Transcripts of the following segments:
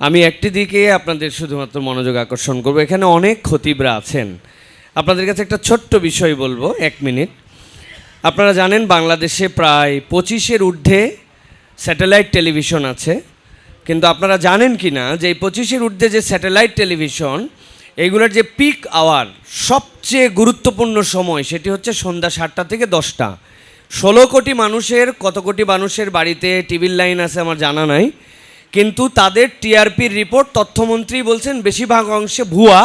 আমি একটি দিকে আপনাদের শুধুমাত্র মনোযোগ আকর্ষণ করব। এখানে অনেক খতিবরা আছেন। আপনাদের কাছে একটা ছোট্ট বিষয় বলব, এক মিনিট। আপনারা জানেন বাংলাদেশে প্রায় পঁচিশের ঊর্ধ্বে স্যাটেলাইট টেলিভিশন আছে। কিন্তু আপনারা জানেন কি না যে এই পঁচিশের ঊর্ধ্বে যে স্যাটেলাইট টেলিভিশন এইগুলোর যে পিক আওয়ার সবচেয়ে গুরুত্বপূর্ণ সময়, সেটি হচ্ছে সন্ধ্যা সাতটা থেকে দশটা। ষোলো কোটি মানুষের, কত কোটি মানুষের বাড়িতে টিভির লাইন আছে আমার জানা নাই। কিন্তু তাদের টিআরপির রিপোর্ট তথ্যমন্ত্রী বলছেন বেশিরভাগ অংশে ভুয়া,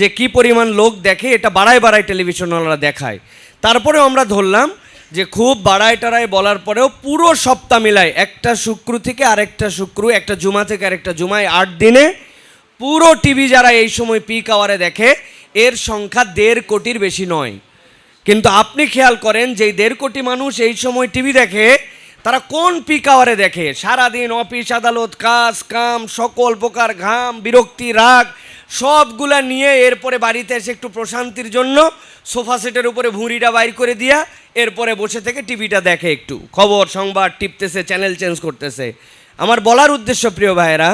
যে কি পরিমাণ লোক দেখে এটা বাড়ায় বাড়ায় টেলিভিশনওয়ালারা দেখায়। তারপরেও আমরা ধরলাম যে খুব বাড়ায় টাড়ায় বলার পরেও পুরো সপ্তাহ মিলায়, একটা শুক্র থেকে আরেকটা শুক্র, একটা জুমা থেকে আরেকটা জুমায় আট দিনে। পুরো টিভি যারা এই সময় পিক আওয়ারে দেখে, এর সংখ্যা দেড় কোটির বেশি নয়। কিন্তু আপনি খেয়াল করেন যে দেড় কোটি মানুষ এই সময় টিভি দেখে তারা কোন পিক আওয়ারে দেখে? সারাদিন অফিস আদালত, কাজ, কাম, সকল প্রকার ঘাম, বিরক্তি, রাগ, সবগুলা নিয়ে এরপরে বাড়িতে এসে একটু প্রশান্তির জন্য সোফা সেটের উপরে ভুঁড়িটা বাইর করে দিয়া এরপরে বসে থেকে টিভিটা দেখে একটু। খবর, সংবাদ টিপতেছে চ্যানেল চেঞ্জ করতেছে। আমার বলার উদ্দেশ্য, প্রিয় ভাইয়েরা,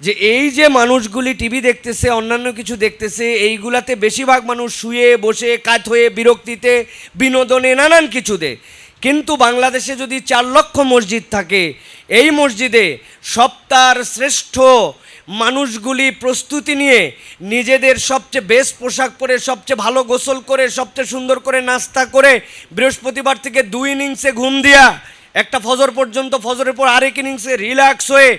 যে এই যে মানুষগুলি টিভি দেখতেছে, অন্যান্য কিছু দেখতেছে, এইগুলাতে বেশিরভাগ মানুষ শুয়ে, বসে, কাত হয়ে, বিরক্তিতে, বিনোদনে, নানান কিছুতে কিন্তু বাংলাদেশে যদি চার লক্ষ মসজিদ থাকে, এই মসজিদে সপ্তাহের শ্রেষ্ঠ মানুষগুলি প্রস্তুতি নিয়ে নিজেদের সবচেয়ে বেস্ট পোশাক পরে, সবচেয়ে ভালো গোসল করে, সবচেয়ে সুন্দর করে নাস্তা করে বৃহস্পতিবার থেকে দুই ইনিংসে ঘুম দিয়া একটা ফজর পর্যন্ত ফজরের পর আরেক ইনিংসে রিল্যাক্স হয়ে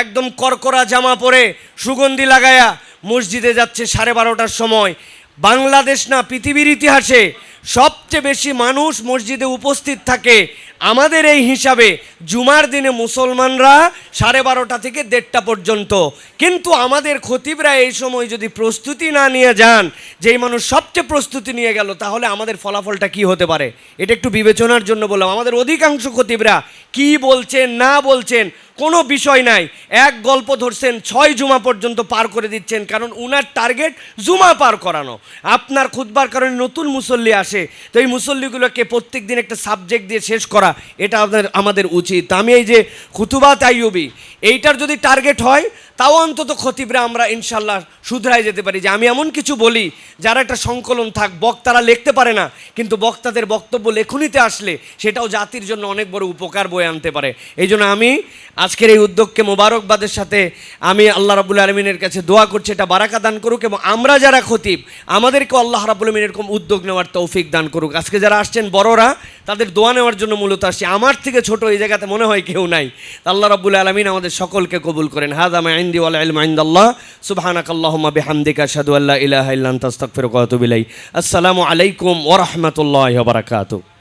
একদম করকরা জামা পরে সুগন্ধি লাগায়া মসজিদে যাচ্ছে সাড়ে বারোটার সময়। বাংলাদেশ না পৃথিবীর ইতিহাসে সবচেয়ে বেশি মানুষ মসজিদে উপস্থিত থাকে আমাদের এই হিসাবে জুমার দিনে মুসলমানরা সাড়ে বারোটা থেকে দেড়টা পর্যন্ত। কিন্তু আমাদের খতিবরা এই সময় যদি প্রস্তুতি না নিয়ে যান, যেই মানুষ সবচেয়ে প্রস্তুতি নিয়ে গেল, তাহলে আমাদের ফলাফলটা কি হতে পারে? এটা একটু বিবেচনার জন্য বললাম। আমাদের অধিকাংশ খতিবরা কি বলছেন, না বলছেন, কোনো বিষয় নাই। এক গল্প ধরছেন, ছয় জুমা পর্যন্ত পার করে দিচ্ছেন, কারণ উনার টার্গেট জুমা পার করানো। আপনার খুদবার কারণে নতুন মুসল্লি আসে, তো এই মুসল্লিগুলোকে প্রত্যেক দিন একটা সাবজেক্ট দিয়ে শেষ করা। এটা আমাদের আমাদের উচিত। আমি এই যে খুতুবা তাইয়ুবি এইটার যদি টার্গেট হয় তাও অন্তত খতিবরা আমরা ইনশাল্লাহ শুধরাই যেতে পারি। যে আমি এমন কিছু বলি, যারা একটা সংকলন থাক, বক্তারা লিখতে পারে না, কিন্তু বক্তাদের বক্তব্য লেখনিতে আসলে সেটাও জাতির জন্য অনেক বড় উপকার বয়ে আনতে পারে। এই জন্য আমি আজকের এই উদ্যোগকে মোবারকবাদের সাথে আমি আল্লাহ রাবুল আলমিনের কাছে দোয়া করছি, এটা বারাকা দান করুক এবং আমরা যারা খতিব, আমাদেরকেও আল্লাহ রাবুল আলমিন এরকম উদ্যোগ নেওয়ার তৌফিক দান করুক। আজকে যারা আসছেন বড়রা, তাদের দোয়া নেওয়ার জন্য মূলত আসছি। আমার থেকে ছোট এই জায়গাতে মনে হয় কেউ নাই। আল্লাহ রাবুল আলমিন আমাদের সকলকে কবুল করেন। হাদামা আইন্দি ওয়াল ইলম ইনদাল্লাহ সুবহানাক আল্লাহুম্মা বিহামদিকা আশহাদু আল্লা ইলাহা ইল্লা আনতা আস্তাগফিরুকা ওয়া আতুবু ইলাইক আসসালামু আলাইকুম ওয়া রাহমাতুল্লাহি ওয়া বারাকাতুহু